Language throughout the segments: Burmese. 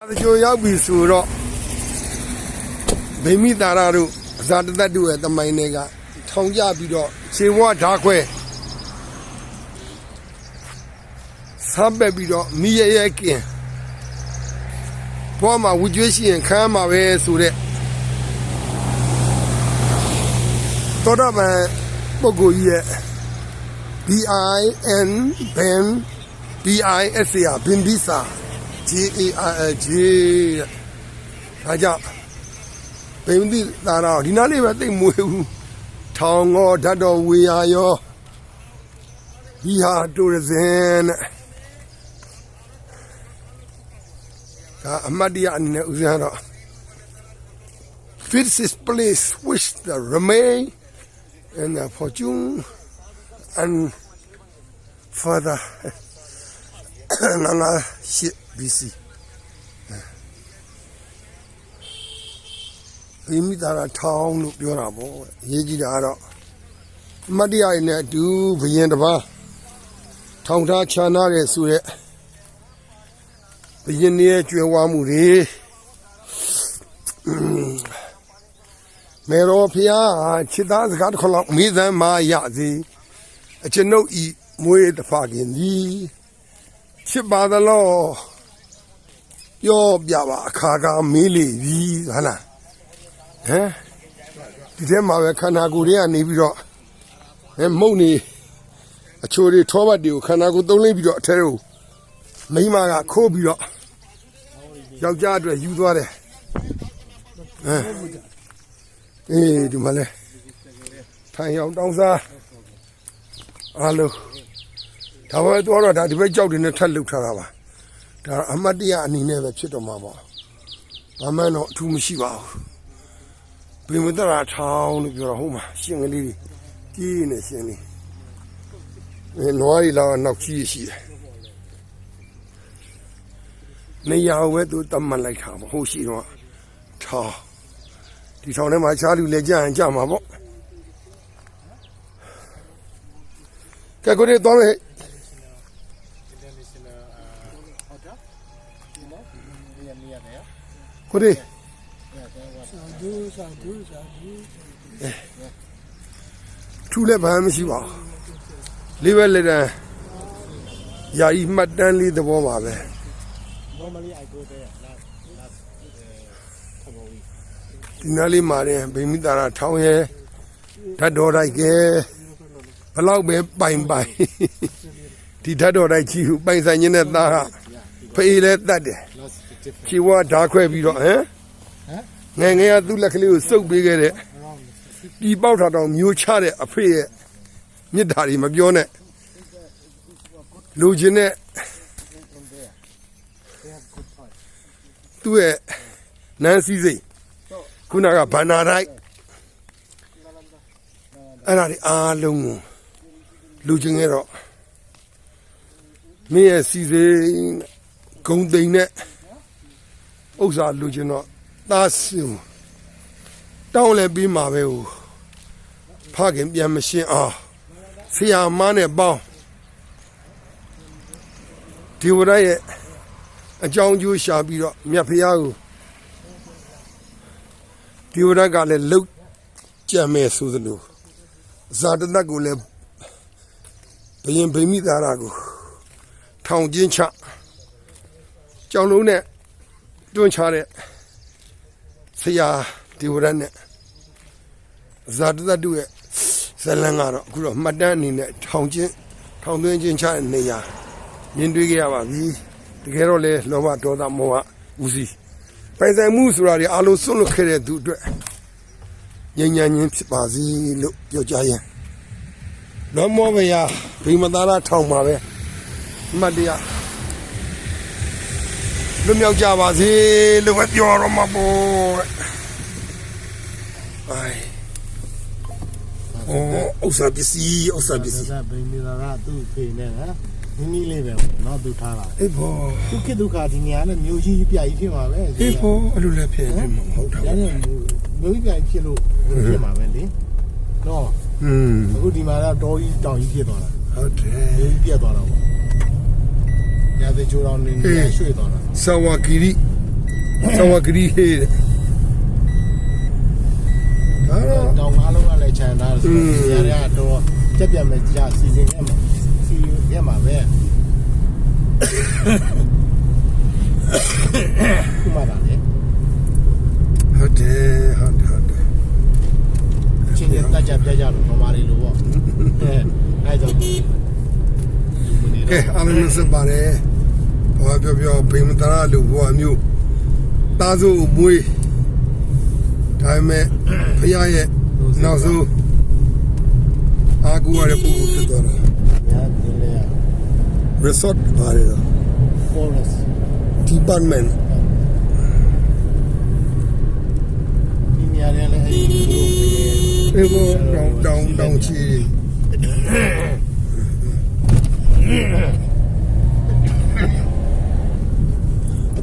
အချိုရောက်ပြီဆိုတော့ဗိမိတာရတို့အဇာတတတ်တို့ရဲ့တမိုင်းတွေကထောင်ကြပြီးတော့ခြေဝါဓာခွဲဆပ်ပက်ပြီးတော့မိရရဲ့ကင်ဘွားမှာဝကြွေးရှိရင်ခမ်းမှာပဲဆိုတဲ့သောတာပန်ပုဂ္ဂိုလ်ကြီးရဲ့ B I N Ben B I S A ဘင်ဘီစာ G A I L G ဒါကြောင့်ဘိမတိသာတော့ဒီနားလေးပဲတိတ်မွေးဘူးထောင်ငေါဓာတ်တော်ဝေယာရောဒီဟာတူရဇင်တဲ့ဒါအမတ်တရားအနေနဲ့ဦးဇင်းတော့ fits this place which the remain and the fortune and further နာနာရှစ် BC ဒီမိသားရထောင်းလို့ပြောတာပေါ့အရေးကြီးတာကတော့အမတ်တရားရည်နဲ့အတူဘယင်တစ်ပါးထောင်ထားချာနာတဲ့ဆိုရက်ဘယင်ရဲ့ကြွယ်ဝမှုတွေမေရောဖျားချစ်သားစကားတစ်ခုလောက်မိသမ်းမရစေအကျွန်ုပ်ဤမွေးတဖခင်သည် ချစ်ပါသလောပြောပြပါအခါကမေးလေပြီဟာလားဟမ်ဒီထဲမှာပဲခန္ဓာကိုယ်တွေကနေပြီးတော့အဲမုံနေအချိုတွေထောပတ်တွေကိုခန္ဓာကိုယ်သုံးလိုက်ပြီးတော့အထဲကိုမိန်းမကခိုးပြီးတော့ယောက်ျားအတွက်ယူသွားတယ်ဟမ်အေးဒီမှာလဲထိုင်အောင်တောင်းစားအားလုံး ဒါပဲတော့တော့ဒါဒီဘက်ကြောက်တွေနဲ့ထပ်လုတ်ထားတာပါဒါအမတ်တရအနေနဲ့ပဲဖြစ်တော့မှာပေါ့ဘာမှတော့အထူးမရှိပါဘူးဘယ်မတရာထောင်းလို့ပြောတော့ဟုတ်မှာရှင်ကလေးတွေကြီးနေရှင်လေးအဲနွားရီလောက်နောက်ကြီးရှိတယ်နေရာဝဲသူတတ်မှတ်လိုက်တာပေါ့ဟုတ်ရှိတော့ထောင်းဒီထောင်းထဲမှာချားလူလည်းကြာရင်ကြာမှာပေါ့ကဲကိုရီတော့မယ် ကိုရီ Yeah, there was. Sadhu, sadhu, sadhu. ထူးလည်းဘာမှမရှိပါဘူးလေးပဲလက်တန်းယာယီမှတ်တမ်းလေးသဘောပါပဲ Normally I go there last last uh, couple of weeks. ဒီနားလေးမှာရင်ဗိမိတာရထောင်းရဲဓာတ်တော်တိုက်ကဲဘလောက်ပဲပိုင်ပိုင်ဒီဓာတ်တော်တိုက်ကြီးကိုပိုင်ဆိုင်ခြင်းနဲ့သားကဖေးလဲတတ်တယ် Last different ခြေဝါဓာခွဲပြီးတော့ဟမ်ဟမ်ငယ်ငယ်ကသူ့လက်ကလေးကိုစုပ်ပေးခဲ့တဲ့ around ဒီပေါက်ထာတောင်မျိုးချတဲ့အဖေရဲ့မြစ်တာတွေမပြောနဲ့လူချင်းနဲ့ in there. They have good point. သူ့ရဲ့နန်းစည်းစိမ်ခုနကဘန္နာတိုက်အဲ့ဒါတွေအားလုံးကိုလူချင်းရဲ့တော့မင်းရဲ့စီစိမ်ဂုံသိမ်နဲ့ ဥစ္စာလူချင်းတော့သားစင်တောင်းလဲပြီးမှာပဲဟိုဖခင်ပြန်မရှင်းအောင်ဆရာမနဲ့ပေါင်းဒီဝရရဲ့အကြောင်းကျိုးရှာပြီးတော့မြတ်ဖရာကိုဒီဝရကလည်းလှုပ်ကြံမဲ့ဆိုသလိုဇာတတကိုလည်းဘယင်ဗိမိသားရာကိုထောင်ကျင်းချကြောင်လုံးနဲ့ တွန်းချတဲ့ဆရာဒီဝရနဲ့ဇာတတတို့ရဲ့ဇလန်ကတော့အခုတော့မှတ်တမ်းအနေနဲ့ထောင်ကျင်းထောင်သွင်းချင်းချတဲ့နေရာမြင်တွေ့ကြရပါပြီတကယ်တော့လေလောဘဒေါသမောဟဦးစီးပိုင်ဆိုင်မှုဆိုတာတွေအလုံးစွန့်လွတ်ခဲ့တဲ့သူအတွက်ဉာဏ်ဉာဏ်ချင်းဖြစ်ပါစေလို့ပြောကြရင်လောမောဘယာဘိမသားလားထောင်ပါပဲအမှတ်တရ လွတ်မြောက်ကြပါစေလို့ပဲပြောရမှာပေါ့အိုင်ဩဥစ္စာပစ္စည်းဥစ္စာပစ္စည်းဒါဘယ်နေလာသူ့ဖေနဲ့ဟမ်မိမိလေးပဲနော်သူထားတာအေးဘောသူကိဒုက္ခဒီနေရာနဲ့မျိုးကြီးပြကြီးဖြစ်မှာပဲအေးဘောအဲ့လိုလည်းဖြစ်နေမှာမဟုတ်တာဒါနဲ့မျိုးကြီးပြကြီးဖြစ်လို့ဖြစ်မှာပဲလေနော်อืมအခုဒီမှာတော့တော်ကြီးတောင်ကြီးဖြစ်သွားတာဟုတ်တယ်မျိုးကြီးပြတ်သွားတာပေါ့ရာသီချိုးတော်နေနေရွှေ့သွားတာ ဆာဝါကီရီသဝဂရီဟေးတဲ့ဒါတော့တောင်အားလုံးကလည်းခြံထားဆိုတော့နေရာတော့ကြက်ပြတ်မဲ့ကြာစီစဉ်ရမှာစီရမှာပဲခုမှတာလေဟုတ်တယ်ဟုတ်တယ်ဟုတ်တယ်ချင်းချင်းတက်ကြပြကြလို့ပမာရီလို့ပေါ့အဲအဲကြောင့်ဒီမနေကဲတော့အားလုံးနဲ့ဆက်ပါတယ် ဘာပြောပြောဘိမတရာလူဘဝမျိုးသားစုမွေးဒါပေမဲ့ဖခင်ရဲ့နောက်ဆုံးအာကူရတဲ့ပုဂ္ဂိုလ်ဖြစ်သွားတာညာဒီလေ resort ပါတယ်တော့ forest department ဒီနေရာလည်းအဲဒီလိုဒီကိုတောင်းတောင်းတောင်းချီ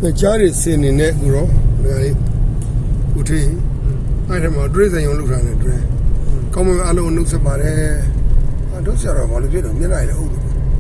အကြားရစင်းနေတဲ့ကူတော့ဒါလေးဦးထေးအဲ့ဒါမှဒရိစံယုံလောက်ထားတယ်ဒရိကောင်းမွန်အားလုံးနှုတ်ဆက်ပါတယ်အတော့ဆရာတော်ဘာလို့ဖြစ်တော့မျက်နှာရည်လည်းအုပ်လို့